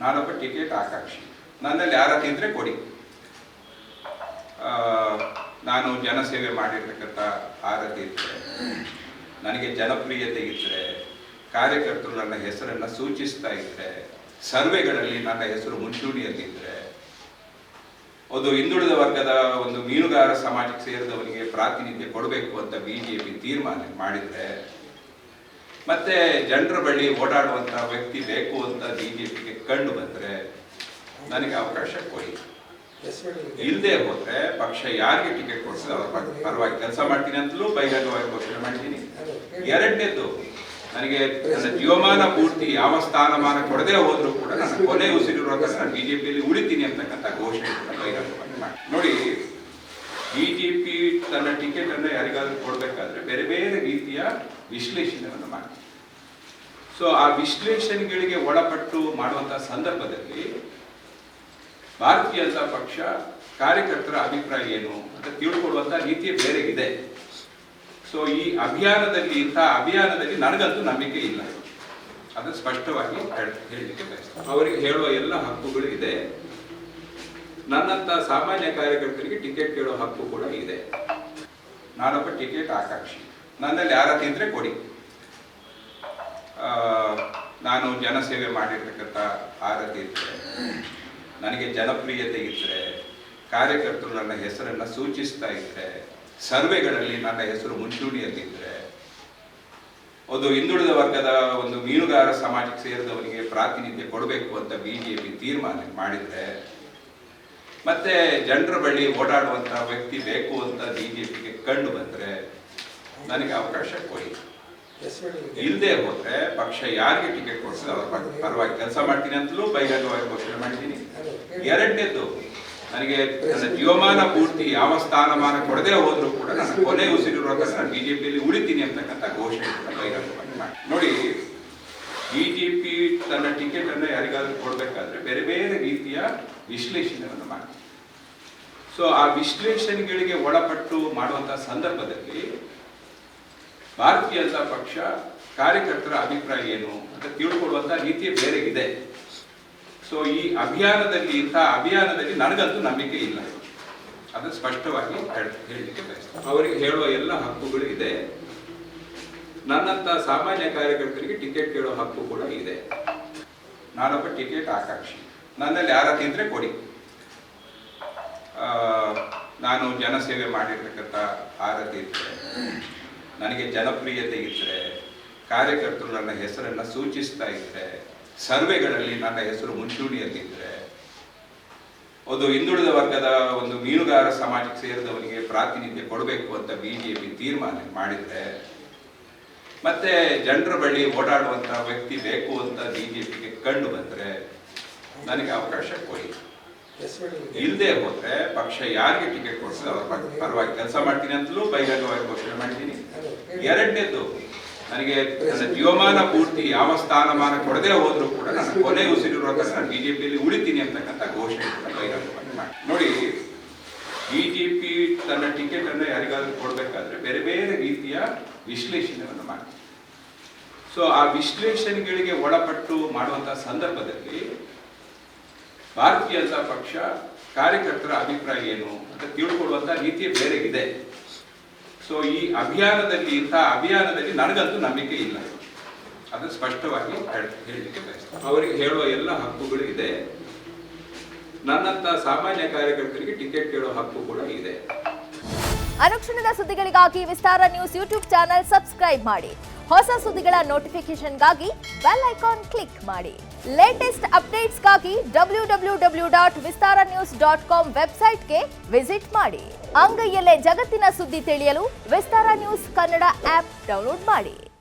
ನಾನೊಬ್ಬ ಟಿಕೆಟ್ ಆಕಾಂಕ್ಷಿ. ನನ್ನಲ್ಲಿ ಯಾರ ಇದ್ರೆ ಕೊಡಿ. ನಾನು ಜನಸೇವೆ ಮಾಡಿರ್ತಕ್ಕಂಥ ಆರತಿ ಇದ್ದರೆ ನನಗೆ ಜನಪ್ರಿಯತೆ ಇದ್ದರೆ ಕಾರ್ಯಕರ್ತರು ನನ್ನ ಹೆಸರನ್ನು ಸೂಚಿಸ್ತಾ ಇದ್ದರೆ ಸರ್ವೆಗಳಲ್ಲಿ ನನ್ನ ಹೆಸರು ಮುಂಚೂಣಿಯಲ್ಲಿದ್ದರೆ ಒಂದು ಹಿಂದುಳಿದ ವರ್ಗದ ಒಂದು ಮೀನುಗಾರ ಸಮಾಜಕ್ಕೆ ಸೇರಿದವರಿಗೆ ಪ್ರಾತಿನಿಧ್ಯ ಕೊಡಬೇಕು ಅಂತ ಬಿಜೆಪಿ ತೀರ್ಮಾನ ಮಾಡಿದ್ರೆ ಮತ್ತೆ ಜನರ ಬಳಿ ಓಡಾಡುವಂತ ವ್ಯಕ್ತಿ ಬೇಕು ಅಂತ ಬಿಜೆಪಿಗೆ ಕಂಡು ಬಂದ್ರೆ ನನಗೆ ಅವಕಾಶ ಕೊಡಿ. ಇಲ್ಲದೆ ಹೋದ್ರೆ ಪಕ್ಷ ಯಾರಿಗೆ ಟಿಕೆಟ್ ಕೊಡ್ತದೆ ಅವ್ರ ಪರ- ಪರವಾಗಿ ಕೆಲಸ ಮಾಡ್ತೀನಿ ಅಂತಲೂ ಬಹಿರಂಗವಾಗಿ ಘೋಷಣೆ ಮಾಡ್ತೀನಿ. ಎರಡನೇದು ನನಗೆ ನನ್ನ ಜೀವಮಾನ ಪೂರ್ತಿ ಯಾವ ಸ್ಥಾನಮಾನ ಕೊಡದೆ ಹೋದ್ರು ಕೂಡ ನನ್ನ ಕೊನೆ ಉಸಿರಿರುವಂತ ನಾನು ಬಿಜೆಪಿಯಲ್ಲಿ ಉಳಿತೀನಿ ಅಂತಕ್ಕಂಥ ಘೋಷಣೆ ಬಹಿರಂಗವಾಗಿ ಮಾಡಿ ನೋಡಿ ಬಿಜೆಪಿ ತನ್ನ ಟಿಕೆಟ್ ಅನ್ನು ಯಾರಿಗಾದ್ರೂ ಕೊಡಬೇಕಾದ್ರೆ ಬೇರೆ ಬೇರೆ ರೀತಿಯ ವಿಶ್ಲೇಷಣೆಯನ್ನು ಮಾಡ್ತೀವಿ. ಸೊ ಆ ವಿಶ್ಲೇಷಣೆಗಳಿಗೆ ಒಳಪಟ್ಟು ಮಾಡುವಂತಹ ಸಂದರ್ಭದಲ್ಲಿ ಭಾರತೀಯ ಜನತಾ ಪಕ್ಷ ಕಾರ್ಯಕರ್ತರ ಅಭಿಪ್ರಾಯ ಏನು ಅಂತ ತಿಳ್ಕೊಳ್ಳುವಂತ ರೀತಿ ಬೇರೆ ಇದೆ. ಸೊ ಈ ಅಭಿಯಾನದಲ್ಲಿ ಇಂತಹ ಅಭಿಯಾನದಲ್ಲಿ ನನಗಂತೂ ನಂಬಿಕೆ ಇಲ್ಲ. ಅದು ಸ್ಪಷ್ಟವಾಗಿ ಹೇಳ್- ಹೇಳಲಿಕ್ಕೆ ಬಯಸ್ತೇನೆ. ಅವರಿಗೆ ಹೇಳುವ ಎಲ್ಲ ಹಕ್ಕುಗಳು ಇದೆ. ನನ್ನಂತ ಸಾಮಾನ್ಯ ಕಾರ್ಯಕರ್ತರಿಗೆ ಟಿಕೆಟ್ ಕೇಳೋ ಹಕ್ಕು ಕೂಡ ಇದೆ. ನಾನೊಬ್ಬ ಟಿಕೆಟ್ ಆಕಾಂಕ್ಷಿ. ನನ್ನಲ್ಲಿ ಯಾರ ಇದ್ರೆ ಕೊಡಿ. ನಾನು ಜನಸೇವೆ ಮಾಡಿರ್ತಕ್ಕಂಥ ಆರತಿ ಇದ್ದರೆ ನನಗೆ ಜನಪ್ರಿಯತೆ ಇದ್ದರೆ ಕಾರ್ಯಕರ್ತರು ನನ್ನ ಹೆಸರನ್ನು ಸೂಚಿಸ್ತಾ ಇದ್ದರೆ ಸರ್ವೆಗಳಲ್ಲಿ ನನ್ನ ಹೆಸರು ಮುಂಚೂಣಿಯಲ್ಲಿದ್ದರೆ ಒಂದು ಹಿಂದುಳಿದ ವರ್ಗದ ಒಂದು ಮೀನುಗಾರ ಸಮಾಜಕ್ಕೆ ಸೇರಿದವರಿಗೆ ಪ್ರಾತಿನಿಧ್ಯ ಕೊಡಬೇಕು ಅಂತ ಬಿಜೆಪಿ ತೀರ್ಮಾನ ಮಾಡಿದ್ರೆ ಮತ್ತೆ ಜನರ ಬಳಿ ಓಡಾಡುವಂತ ವ್ಯಕ್ತಿ ಬೇಕು ಅಂತ ಬಿಜೆಪಿಗೆ ಕಂಡು ಬಂದ್ರೆ ನನಗೆ ಅವಕಾಶ ಕೊಡಿ. ಇಲ್ಲದೆ ಹೋದ್ರೆ ಪಕ್ಷ ಯಾರಿಗೆ ಟಿಕೆಟ್ ಕೊಡಿಸಿದ್ರೆ ಅವ್ರ ಪರ- ಪರವಾಗಿ ಕೆಲಸ ಮಾಡ್ತೀನಿ ಅಂತಲೂ ಬಹಿರಂಗವಾಗಿ ಘೋಷಣೆ ಮಾಡ್ತೀನಿ. ಎರಡನೇದು ನನಗೆ ನನ್ನ ಜೀವಮಾನ ಪೂರ್ತಿ ಯಾವ ಸ್ಥಾನಮಾನ ಕೊಡದೆ ಹೋದ್ರು ಕೂಡ ನನ್ನ ಕೊನೆ ಉಸಿರಿರುವ ನಾನು ಪಿಯಲ್ಲಿ ಉಳಿತೀನಿ ಅಂತಕ್ಕಂಥ ಘೋಷಣೆ ಕೂಡ ಬಹಿರಂಗವಾಗಿ ಮಾಡಿ ನೋಡಿ ಬಿಜೆಪಿ ತನ್ನ ಟಿಕೆಟ್ ಅನ್ನು ಯಾರಿಗಾದ್ರೂ ಕೊಡಬೇಕಾದ್ರೆ ಬೇರೆ ಬೇರೆ ರೀತಿಯ ವಿಶ್ಲೇಷಣೆಯನ್ನು ಮಾಡಿ ಸೊ ಆ ವಿಶ್ಲೇಷಣೆಗಳಿಗೆ ಒಳಪಟ್ಟು ಮಾಡುವಂತಹ ಸಂದರ್ಭದಲ್ಲಿ ಭಾರತೀಯ ಜನತಾ ಪಕ್ಷ ಕಾರ್ಯಕರ್ತರ ಅಭಿಪ್ರಾಯ ಏನು ಅಂತ ತಿಳ್ಕೊಳ್ಳುವಂಥ ರೀತಿ ಬೇರೆ ಇದೆ. ಸೊ ಈ ಅಭಿಯಾನದಲ್ಲಿ, ಇಂಥ ಅಭಿಯಾನದಲ್ಲಿ ನನಗಂತೂ ನಂಬಿಕೆ ಇಲ್ಲ. ಅದು ಸ್ಪಷ್ಟವಾಗಿ ಹೇಳ್- ಹೇಳಲಿಕ್ಕೆ ಬಯಸ್ತೇನೆ. ಅವರಿಗೆ ಹೇಳುವ ಎಲ್ಲ ಹಕ್ಕುಗಳು ಇದೆ ನನ್ನಂತ ಸಾಮಾನ್ಯ ಕಾರ್ಯಕರ್ತರಿಗೆ ಟಿಕೆಟ್ ಕೇಳೋ ಹಕ್ಕು ಕೂಡ ಇದೆ. ನಾನೊಬ್ಬ ಟಿಕೆಟ್ ಆಕಾಂಕ್ಷಿ. ನನ್ನಲ್ಲಿ ಆರತಿ ಇದ್ದರೆ ಕೊಡಿ ನಾನು ಜನಸೇವೆ ಮಾಡಿರ್ತಕ್ಕಂಥ ಆರತಿ ಇದ್ದರೆ ನನಗೆ ಜನಪ್ರಿಯತೆ ಇದ್ದರೆ ಕಾರ್ಯಕರ್ತರು ನನ್ನ ಹೆಸರನ್ನು ಸೂಚಿಸ್ತಾ ಇದ್ದರೆ ಸರ್ವೆಗಳಲ್ಲಿ ನನ್ನ ಹೆಸರು ಮುಂಚೂಣಿಯಲ್ಲಿದ್ದರೆ ಒಂದು ಹಿಂದುಳಿದ ವರ್ಗದ ಒಂದು ಮೀನುಗಾರ ಸಮಾಜಕ್ಕೆ ಸೇರಿದವನಿಗೆ ಪ್ರಾತಿನಿಧ್ಯ ಕೊಡಬೇಕು ಅಂತ ಬಿಜೆಪಿ ತೀರ್ಮಾನ ಮಾಡಿದ್ರೆ ಮತ್ತೆ ಜನರ ಬಳಿ ಓಡಾಡುವಂಥ ವ್ಯಕ್ತಿ ಬೇಕು ಅಂತ ಬಿಜೆಪಿಗೆ ಕಂಡು ಬಂದ್ರೆ ನನಗೆ ಅವಕಾಶ ಕೊಡಿ. ಇಲ್ಲದೆ ಹೋದ್ರೆ ಪಕ್ಷ ಯಾರಿಗೆ ಟಿಕೆಟ್ ಕೊಡ್ತದೆ ಅವ್ರ ಪರ- ಪರವಾಗಿ ಕೆಲಸ ಮಾಡ್ತೀನಿ ಅಂತಲೂ ಬಹಿರಂಗವಾಗಿ ಘೋಷಣೆ ಮಾಡ್ತೀನಿ. ಎರಡನೇದು ನನಗೆ ನನ್ನ ಜೀವಮಾನ ಪೂರ್ತಿ ಯಾವ ಸ್ಥಾನಮಾನ ಕೊಡದೆ ಹೋದ್ರು ಕೂಡ ನನ್ನ ಕೊನೆ ಉಸಿರಿರುವ ನಾನು ಬಿಜೆಪಿಯಲ್ಲಿ ಉಳಿತೀನಿ ಅಂತಕ್ಕಂಥ ಘೋಷಣೆ ಕೂಡ ಬಹಿರಂಗವಾಗಿ ಮಾಡಿ ನೋಡಿ ಬಿಜೆಪಿ ತನ್ನ ಟಿಕೆಟ್ ಅನ್ನು ಯಾರಿಗಾದ್ರೂ ಕೊಡಬೇಕಾದ್ರೆ ಬೇರೆ ಬೇರೆ ರೀತಿಯ ವಿಶ್ಲೇಷಣೆಯನ್ನು ಮಾಡ್ತೀವಿ ಸೊ ಆ ವಿಶ್ಲೇಷಣೆಗಳಿಗೆ ಒಳಪಟ್ಟು ಮಾಡುವಂತಹ ಸಂದರ್ಭದಲ್ಲಿ ಭಾರತೀಯ ಜನತಾ ಪಕ್ಷ ಕಾರ್ಯಕರ್ತರ ಅಭಿಪ್ರಾಯ ಏನು ಅಂತ ತಿಳ್ಕೊಳ್ಳುವಂತ ರೀತಿ ಬೇರೆ ಇದೆ. ಸೊ ಈ ಅಭಿಯಾನದಲ್ಲಿ, ಇಂಥ ಅಭಿಯಾನದಲ್ಲಿ ನನಗಂತೂ ನಂಬಿಕೆ ಇಲ್ಲ. ಅದು ಸ್ಪಷ್ಟವಾಗಿ ಹೇಳ್- ಹೇಳಲಿಕ್ಕೆ ಬಯಸ್ತೇನೆ. ಅವರಿಗೆ ಹೇಳುವ ಎಲ್ಲ ಹಕ್ಕುಗಳು ಇದೆ. ನನ್ನಂತ ಸಾಮಾನ್ಯ ಕಾರ್ಯಕರ್ತರಿಗೆ ಟಿಕೆಟ್ ಕೇಳೋ ಹಕ್ಕು ಕೂಡ ಇದೆ. ಅನುಕ್ಷಣದ ಸುದ್ದಿಗಳಿಗಾಗಿ Vistara news YouTube channel subscribe ಮಾಡಿ. ಹೊಸ ಸುದ್ದಿಗಳ ನೋಟಿಫಿಕೇಶನ್ಗಾಗಿ ಬೆಲ್ ಐಕಾನ್ ಕ್ಲಿಕ್ ಮಾಡಿ. Latest ಅಪ್ಡೇಟ್ಸ್ಗಾಗಿ W W W dot Vistara news dot com ವೆಬ್ಸೈಟ್ಗೆ ವಿಸಿಟ್ ಮಾಡಿ. ಅಂಗೈಯಲ್ಲೇ ಜಗತ್ತಿನ ಸುದ್ದಿ ತಿಳಿಯಲು Vistara news Kannada app download ಮಾಡಿ.